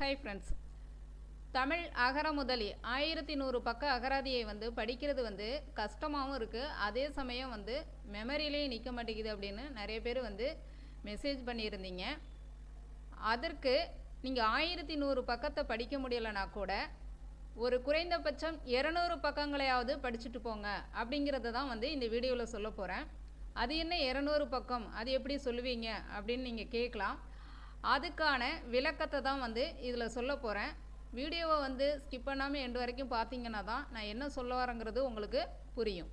Hi friends Tamil அகர முதலி. ஆயிரத்தி நூறு பக்க அகராதியை வந்து படிக்கிறது வந்து கஷ்டமாகவும் இருக்குது அதே சமயம் வந்து மெமரியிலேயே நிற்க மாட்டேங்குது அப்படின்னு நிறைய பேர் வந்து மெசேஜ் பண்ணியிருந்தீங்க. அதற்கு நீங்கள் ஆயிரத்தி நூறு பக்கத்தை படிக்க முடியலைன்னா கூட ஒரு குறைந்தபட்சம் இரநூறு பக்கங்களையாவது படிச்சுட்டு போங்க அப்படிங்கிறத தான் வந்து இந்த வீடியோவில் சொல்ல போகிறேன் அது என்ன இரநூறு பக்கம்? அது எப்படி சொல்லுவீங்க? அப்படின்னு நீங்கள் கேட்கலாம். அதுக்கான விளக்கத்தை தான் வந்து இதில் சொல்ல போகிறேன் வீடியோவை வந்து ஸ்கிப் பண்ணாமல் எண்டு வரைக்கும் பார்த்தீங்கன்னா தான் நான் என்ன சொல்ல வரேங்கிறது உங்களுக்கு புரியும்.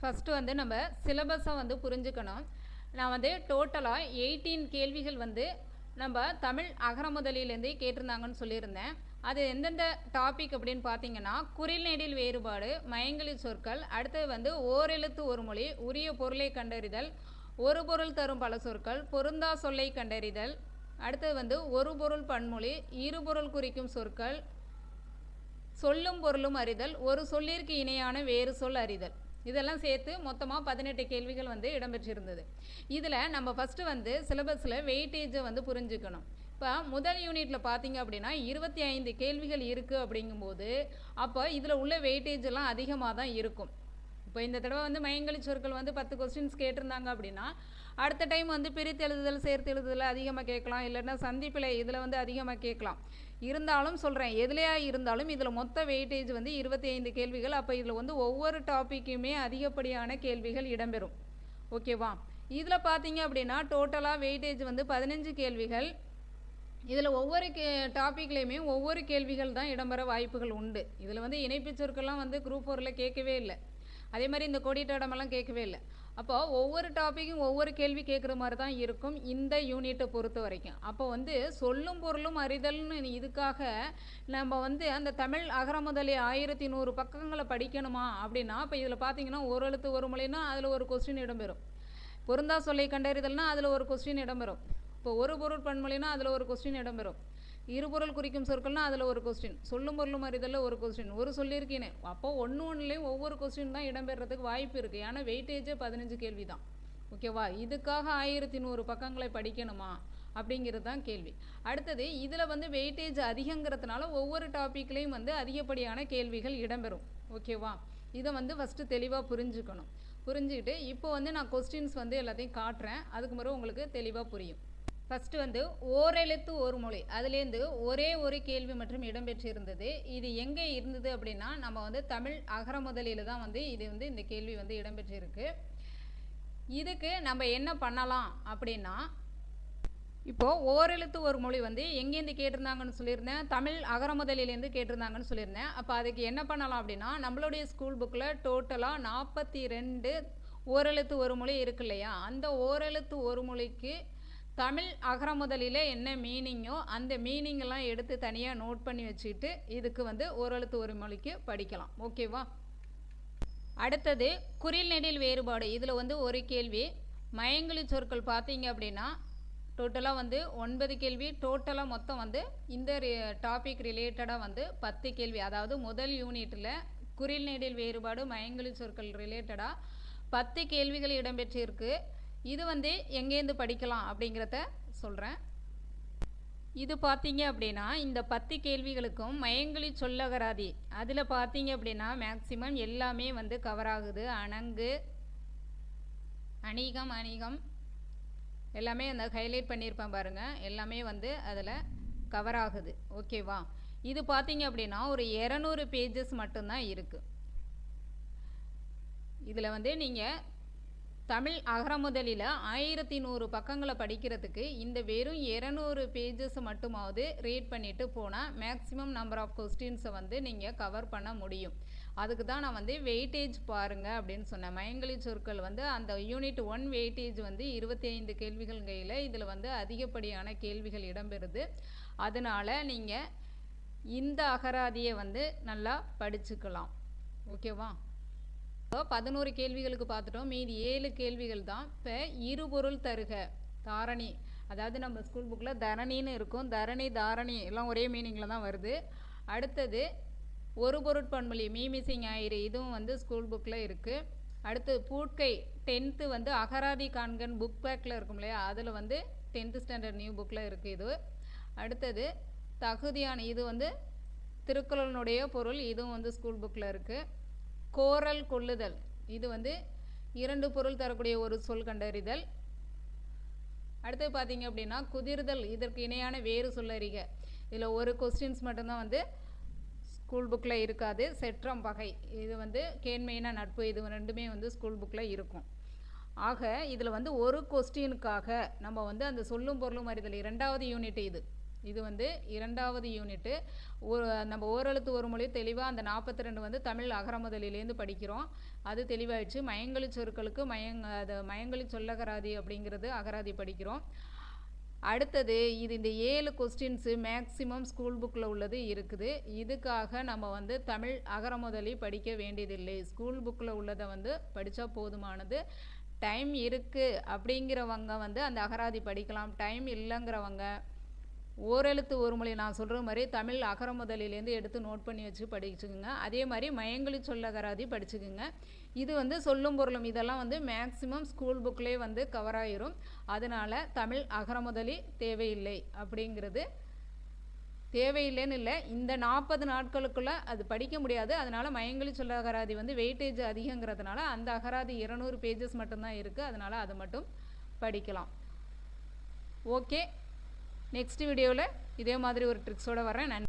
ஃபஸ்ட்டு வந்து நம்ம சிலபஸை வந்து புரிஞ்சுக்கணும். நான் வந்து டோட்டலாக எயிட்டீன் கேள்விகள் வந்து நம்ம தமிழ் அகரமுதலிலேருந்தே கேட்டிருந்தாங்கன்னு சொல்லியிருந்தேன். அது எந்தெந்த டாபிக் அப்படின்னு பார்த்தீங்கன்னா குறில் வேறுபாடு மயங்கலி சொற்கள் அடுத்தது வந்து ஓரெழுத்து ஒரு மொழி உரிய பொருளை கண்டறிதல் ஒரு பொருள் தரும் பல சொற்கள் பொருந்தா சொல்லை கண்டறிதல் அடுத்தது வந்து ஒரு பொருள் பன்மொழி இரு பொருள் குறிக்கும் சொற்கள் சொல்லும் பொருளும் அறிதல் ஒரு சொல்லிற்கு இணையான வேறு சொல் அறிதல். இதெல்லாம் சேர்த்து மொத்தமாக பதினெட்டு கேள்விகள் வந்து இடம்பெற்றிருந்தது. இதில் நம்ம ஃபஸ்ட்டு வந்து சிலபஸில் வெயிட்டேஜை வந்து புரிஞ்சுக்கணும். இப்போ முதல் யூனிட்டில் பார்த்தீங்க அப்படின்னா இருபத்தி ஐந்து கேள்விகள் இருக்குது அப்படிங்கும்போது அப்போ இதில் உள்ள வெயிட்டேஜ் எல்லாம் அதிகமாக தான் இருக்கும். இப்போ இந்த தடவை வந்து மயங்கலி சொற்கள் வந்து பத்து கொஸ்டின்ஸ் கேட்டிருந்தாங்க அப்படின்னா அடுத்த டைம் வந்து பிரித்து எழுதுதல் சேர்த்து எழுதுதல் அதிகமாக கேட்கலாம். இல்லைன்னா சந்திப்பிலை இதில் வந்து அதிகமாக கேட்கலாம். இருந்தாலும் சொல்கிறேன் எதுலையா இருந்தாலும் இதில் மொத்த வெயிட்டேஜ் வந்து இருபத்தி ஐந்து கேள்விகள். அப்போ இதில் வந்து ஒவ்வொரு டாப்பிக்குமே அதிகப்படியான கேள்விகள் இடம்பெறும். ஓகேவா இதில் பார்த்தீங்க அப்படின்னா டோட்டலாக வெயிட்டேஜ் வந்து பதினஞ்சு கேள்விகள். இதில் ஒவ்வொரு கே டாப்பிக்லேயுமே ஒவ்வொரு கேள்விகள் தான் இடம்பெற வாய்ப்புகள் உண்டு. இதில் வந்து இணைப்புச் சொற்கள்லாம் வந்து குரூப் ஃபோரில் கேட்கவே இல்லை. அதே மாதிரி இந்த கொடிட்டடமெல்லாம் கேட்கவே இல்லை. அப்போ ஒவ்வொரு டாப்பிக்கும் ஒவ்வொரு கேள்வி கேட்குற மாதிரி தான் இருக்கும் இந்த யூனிட்டை பொறுத்த வரைக்கும். அப்போ வந்து சொல்லும் பொருளும் அறிதல்னு இதுக்காக நம்ம வந்து அந்த தமிழ் அகரமுதலி ஆயிரத்தி நூறு பக்கங்களை படிக்கணுமா அப்படின்னா இப்போ இதில் பார்த்தீங்கன்னா ஒரு எழுத்து ஒரு மொழின்னா அதில் ஒரு கொஸ்டின் இடம்பெறும். பொருந்தா சொல்லை கண்டறிதல்னா அதில் ஒரு கொஸ்டின் இடம்பெறும். இப்போ ஒரு பொருள் பன்மொழினா அதில் ஒரு கொஸ்டின் இடம்பெறும். இருபொருள் குறிக்கும் சொற்கள்னா அதில் ஒரு கொஸ்டின் சொல்லும் பொருளும் அறிதலில் ஒரு கொஸ்டின் ஒரு சொல்லியிருக்கேனே. அப்போ ஒன்று ஒன்றுலேயும் ஒவ்வொரு கொஸ்டின் தான் இடம்பெறதுக்கு வாய்ப்பு இருக்குது ஏன்னா வெயிட்டேஜே பதினஞ்சு கேள்வி தான் ஓகேவா இதுக்காக ஆயிரத்தி நூறு பக்கங்களை படிக்கணுமா? அப்படிங்கிறது தான் கேள்வி. அடுத்தது இதில் வந்து வெயிட்டேஜ் அதிகங்கிறதுனால ஒவ்வொரு டாப்பிக்லேயும் வந்து அதிகப்படியான கேள்விகள் இடம்பெறும். ஓகேவா இதை வந்து ஃபஸ்ட்டு தெளிவாக புரிஞ்சுக்கணும். புரிஞ்சுக்கிட்டு இப்போ வந்து நான் கொஸ்டின்ஸ் வந்து எல்லாத்தையும் காட்டுறேன். அதுக்கு முறை உங்களுக்கு தெளிவாக புரியும். ஃபஸ்ட்டு வந்து ஓரெழுத்து ஒரு மொழி. அதுலேருந்து ஒரே ஒரு கேள்வி மற்றும் இடம்பெற்றிருந்தது. இது எங்கே இருந்தது அப்படின்னா நம்ம வந்து தமிழ் அகர முதலியில் தான் வந்து இது வந்து இந்த கேள்வி வந்து இடம்பெற்றிருக்கு. இதுக்கு நம்ம என்ன பண்ணலாம் அப்படின்னா இப்போது ஓரெழுத்து ஒரு மொழி வந்து எங்கேருந்து கேட்டிருந்தாங்கன்னு சொல்லியிருந்தேன். தமிழ் அகரமுதலிலேருந்து கேட்டிருந்தாங்கன்னு சொல்லியிருந்தேன். அப்போ அதுக்கு என்ன பண்ணலாம் அப்படின்னா நம்மளுடைய ஸ்கூல் புக்கில் டோட்டலாக நாற்பத்தி ரெண்டு ஓரெழுத்து ஒரு மொழி இருக்கு இல்லையா? அந்த ஓரெழுத்து ஒரு மொழிக்கு தமிழ் அகரமுதலிலே என்ன மீனிங்கோ அந்த மீனிங்கெல்லாம் எடுத்து தனியாக நோட் பண்ணி வச்சுட்டு இதுக்கு வந்து ஓரெழுத்து ஒரு மொழிக்கு படிக்கலாம். ஓகேவா அடுத்தது குறில் நெடில் வேறுபாடு. இதில் வந்து ஒரு கேள்வி. மயங்கலி சொற்கள் பார்த்தீங்க அப்படின்னா டோட்டலாக வந்து ஒன்பது கேள்வி. டோட்டலாக மொத்தம் வந்து இந்த டாபிக் ரிலேட்டடாக வந்து பத்து கேள்வி. அதாவது முதல் யூனிட்டில் குறில் நெடில் வேறுபாடு மயங்கலி சொற்கள் ரிலேட்டடாக பத்து கேள்விகள் இடம்பெற்றிருக்கு. இது வந்து எங்கேருந்து படிக்கலாம் அப்படிங்கிறத சொல்கிறேன் இது பார்த்தீங்க அப்படின்னா இந்த பத்து கேள்விகளுக்கும் மயங்கலி சொல்லகராதி. அதில் பார்த்தீங்க அப்படின்னா மேக்சிமம் எல்லாமே வந்து கவர் ஆகுது. அணங்கு அணிகம் அணிகம். எல்லாமே அந்த ஹைலைட் பண்ணியிருப்பேன் பாருங்கள் எல்லாமே வந்து அதில் கவர் ஆகுது. ஓகேவா இது பார்த்தீங்க அப்படின்னா ஒரு இரநூறு பேஜஸ் மட்டும்தான் இருக்குது இதில் வந்து நீங்கள் தமிழ் அகரமுதலில் ஆயிரத்தி நூறு பக்கங்களை படிக்கிறதுக்கு இந்த வெறும் இரநூறு பேஜஸ் மட்டுமாவது ரீட் பண்ணிட்டு போனால் மேக்ஸிமம் நம்பர் ஆஃப் கொஸ்டின்ஸை வந்து நீங்கள் கவர் பண்ண முடியும். அதுக்கு தான் நான் வந்து வெயிட்டேஜ் பாருங்கள் அப்படின்னு சொன்னேன். மயங்கலி சொற்கள் வந்து அந்த யூனிட் ஒன் வெயிட்டேஜ் வந்து இருபத்தி ஐந்து கேள்விகள் கையில் இதில் வந்து அதிகப்படியான கேள்விகள் இடம்பெறுது. அதனால் நீங்கள் இந்த அகராதியை வந்து நல்லா படிச்சுக்கலாம். ஓகேவா? இப்போ பதினோரு கேள்விகளுக்கு பார்த்துட்டோம். மீதி ஏழு கேள்விகள் தான். இப்போ இருபொருள் தருக தாரணி. அதாவது நம்ம ஸ்கூல் புக்கில் தரணின்னு இருக்கும். தரணி தாரணி எல்லாம் ஒரே மீனிங்கில் தான் வருது. அடுத்தது ஒரு பொருட்பன்மொழி மீமிசிங் ஆயிரு இதுவும் வந்து ஸ்கூல் புக்கில் இருக்குது அடுத்து பூட்கை டென்த்து வந்து அகராதி காண்கன் புக் பேக்கில் இருக்கும் இல்லையா? அதில் வந்து டென்த்து ஸ்டாண்டர்ட் நியூ புக்கில் இருக்குது இது. அடுத்தது தகுதியான இது வந்து திருக்குறளினுடைய பொருள் இதுவும் வந்து ஸ்கூல் புக்கில் இருக்குது கோரல் கொள்ளுதல். இது வந்து இரண்டு பொருள் தரக்கூடிய ஒரு சொல் கண்டறிதல். அடுத்து பார்த்தீங்க அப்படின்னா குதிர்தல். இதற்கு இணையான வேறு சொல்லறிக இதில் ஒரு கொஸ்டின்ஸ் மட்டும்தான் வந்து ஸ்கூல் புக்கில் இருக்காது. செற்றம் பகை இது வந்து கேண்மையின நட்பு. இது ரெண்டுமே வந்து ஸ்கூல் புக்கில் இருக்கும். ஆக இதில் வந்து ஒரு கொஸ்டினுக்காக நம்ம வந்து அந்த சொல்லும் பொருளும் அறிதல். இரண்டாவது யூனிட் இது. இது வந்து இரண்டாவது யூனிட்டு ஒரு நம்ம ஓரெழுத்து ஒரு மொழி தெளிவாக அந்த நாற்பத்தி ரெண்டு வந்து தமிழ் அகரமுதலிலேருந்து படிக்கிறோம். அது தெளிவாயிடுச்சு. மயங்கலி சொற்களுக்கு மயங்க அது மயங்கலி சொல்லகராதி அப்படிங்கிறது அகராதி படிக்கிறோம். அடுத்தது இது இந்த ஏழு கொஸ்டின்ஸு மேக்ஸிமம் ஸ்கூல் புக்கில் உள்ளது இருக்குது. இதுக்காக நம்ம வந்து தமிழ் அகரமுதலி படிக்க வேண்டியதில்லை. ஸ்கூல் புக்கில் உள்ளதை வந்து படித்தா போதுமானது. டைம் இருக்குது அப்படிங்கிறவங்க வந்து அந்த அகராதி படிக்கலாம். டைம் இல்லைங்கிறவங்க ஓரெழுத்து ஒரு மொழி. நான் சொல்கிற மாதிரி தமிழ் அகரமுதலிலேருந்து எடுத்து நோட் பண்ணி வச்சு படிச்சுக்குங்க. அதே மாதிரி மயங்கொழி சொல்லகராதி படிச்சுக்குங்க. இது வந்து சொல்லும் பொருளும். இதெல்லாம் வந்து மேக்ஸிமம் ஸ்கூல் புக்லேயே வந்து கவர் ஆயிரும். அதனால் தமிழ் அகரமுதலி தேவையில்லை அப்படிங்கிறது. தேவையில்லைன்னு இல்லை. இந்த நாற்பது நாட்களுக்குள்ளே அது படிக்க முடியாது. அதனால் மயங்கொழி சொல்ல அகராதி வந்து வெயிட்டேஜ் அதிகங்கிறதுனால அந்த அகராதி இருநூறு பேஜஸ் மட்டும்தான் இருக்குது அதனால் அது மட்டும் படிக்கலாம். ஓகே நெக்ஸ்ட் வீடியோவில் இதே மாதிரி ஒரு ட்ரிக்ஸோடு வரேன் நன்றி.